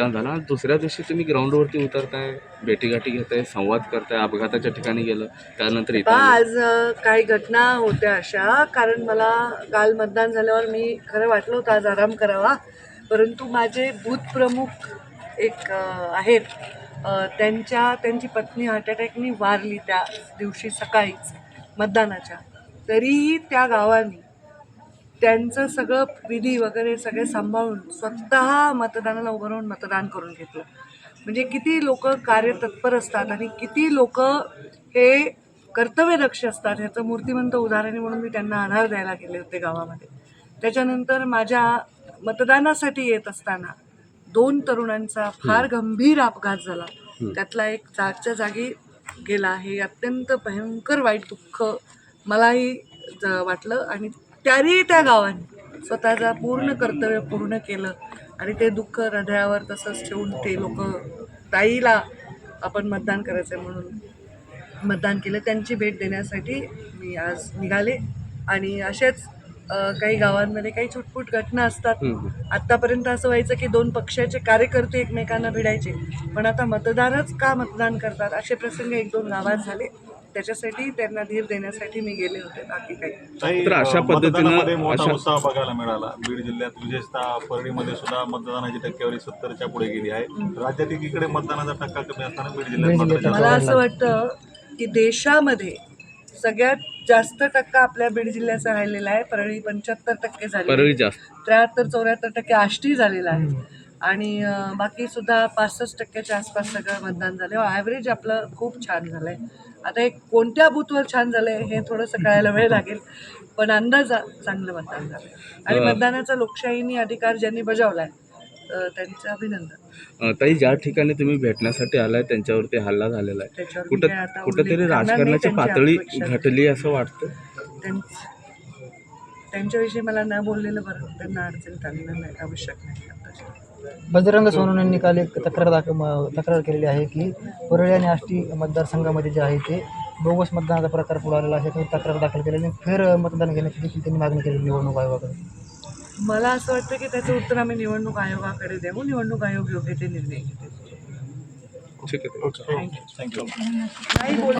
मतदान झालं. आणि दुसऱ्या दिवशी तुम्ही ग्राउंडवरती उतरताय भेटीगाठी घेताय संवाद करताय अपघाताच्या ठिकाणी गेलं त्यानंतर इथं. आज काही घटना होत्या अशा कारण मला काल मतदान झाल्यावर मी खरं वाटलं होतं आज आराम करावा. परंतु माझे बूथ प्रमुख एक आहेत. त्यांच्या त्यांची पत्नी हार्ट अटॅकनी वारली त्या दिवशी सकाळीच मतदानाच्या. तरीही त्या गावाने त्यांचं सगळं विधी वगैरे सगळे सांभाळून स्वतः मतदानाला उभं राहून मतदान करून घेतलं. म्हणजे किती लोक कार्यतत्पर असतात आणि किती लोक हे कर्तव्यदक्ष असतात ह्याचं मूर्तिमंत उदाहरण म्हणून मी त्यांना आधार द्यायला गेले होते गावामध्ये. त्याच्यानंतर माझ्या मतदानासाठी येत असताना दोन तरुणांचा फार गंभीर अपघात झाला. त्यातला एक जागच्या जागी गेला. हे अत्यंत भयंकर वाईट दुःख मलाही ज- वाटलं आणि तरी त्या गावाने. स्वतःचा पूर्ण कर्तव्य पूर्ण केलं. आणि ते दुःख हृदयावर तसंच ठेवून ते लोक ताईला आपण मतदान करायचं आहे म्हणून मतदान केलं. त्यांची भेट देण्यासाठी मी आज निघाले. आणि अशाच अ, काही गावांमध्ये काही छुटपुट घटना असतात. आत्तापर्यंत असं व्हायचं की दोन पक्षाचे कार्यकर्ते एकमेकांना भिडायचे. पण आता मतदारच का मतदान करतात? असे प्रसंग एक दोन गावात झाले. त्याच्यासाठी त्यांना धीर देण्यासाठी मी गेले होते बाकी काही तर अशा पद्धतीनं मतदानामध्ये मोठा अशा- उत्साह बघायला मिळाला. बीड जिल्ह्यात विशेषतः परळीमध्ये सुद्धा मतदानाची टक्केवारी सत्तरच्या पुढे गेली आहे. राज्यात एकीकडे मतदानाचा टक्का कमी असताना बीड जिल्ह्यात मला असं वाटतं की देशामध्ये सगळ्यात जास्त टक्का आपल्या बीड जिल्ह्याचा राहिलेला आहे. परळी पंच्याहत्तर टक्के झाले. परळी जास्त. त्र्याहत्तर चौऱ्याहत्तर टक्के आष्टी झालेला आहे. आणि अं, बाकी सुद्धा पासष्ट टक्क्याच्या आसपास सगळं मतदान झालं ॲव्हरेज आपलं खूप छान झालं आहे आता हे कोणत्या बूथवर छान झालं आहे हे थोडंसं कळायला वेळ लागेल. पण अंदाज चांगलं मतदान झालं आहे आणि मतदानाचा लोकशाहीनी अधिकार ज्यांनी बजावला आहे त्यांचं अभिनंदन. ताई ज्या ठिकाणी तुम्ही भेटण्यासाठी आलाय त्यांच्यावरती हल्ला झालेला आहे. कुठं कुठंतरी करणार नाही, राजकारणाची पातळी. घटली असं वाटतं? त्यां- त्यांच्याविषयी मला न बोललेलं बरं. त्यांना अडचणीत आणलं नाही आवश्यक नाही. बजरंग सोनवणे काल एक तक्रार दाख तक्रार केलेली आहे की परळी आणि आष्टी मतदारसंघामध्ये जे आहे ते बोगस मतदानाचा प्रकार पुढे आलेला आहे. त्यांनी तक्रार दाखल केली आणि फेर मतदान घेण्याची देखील त्यांनी मागणी केली निवडणूक आयोगाकडे मला असं वाटतं की त्याचं उत्तर आम्ही निवडणूक आयोगाकडे देऊ. निवडणूक आयोग योग्य ते निर्णय घेतील.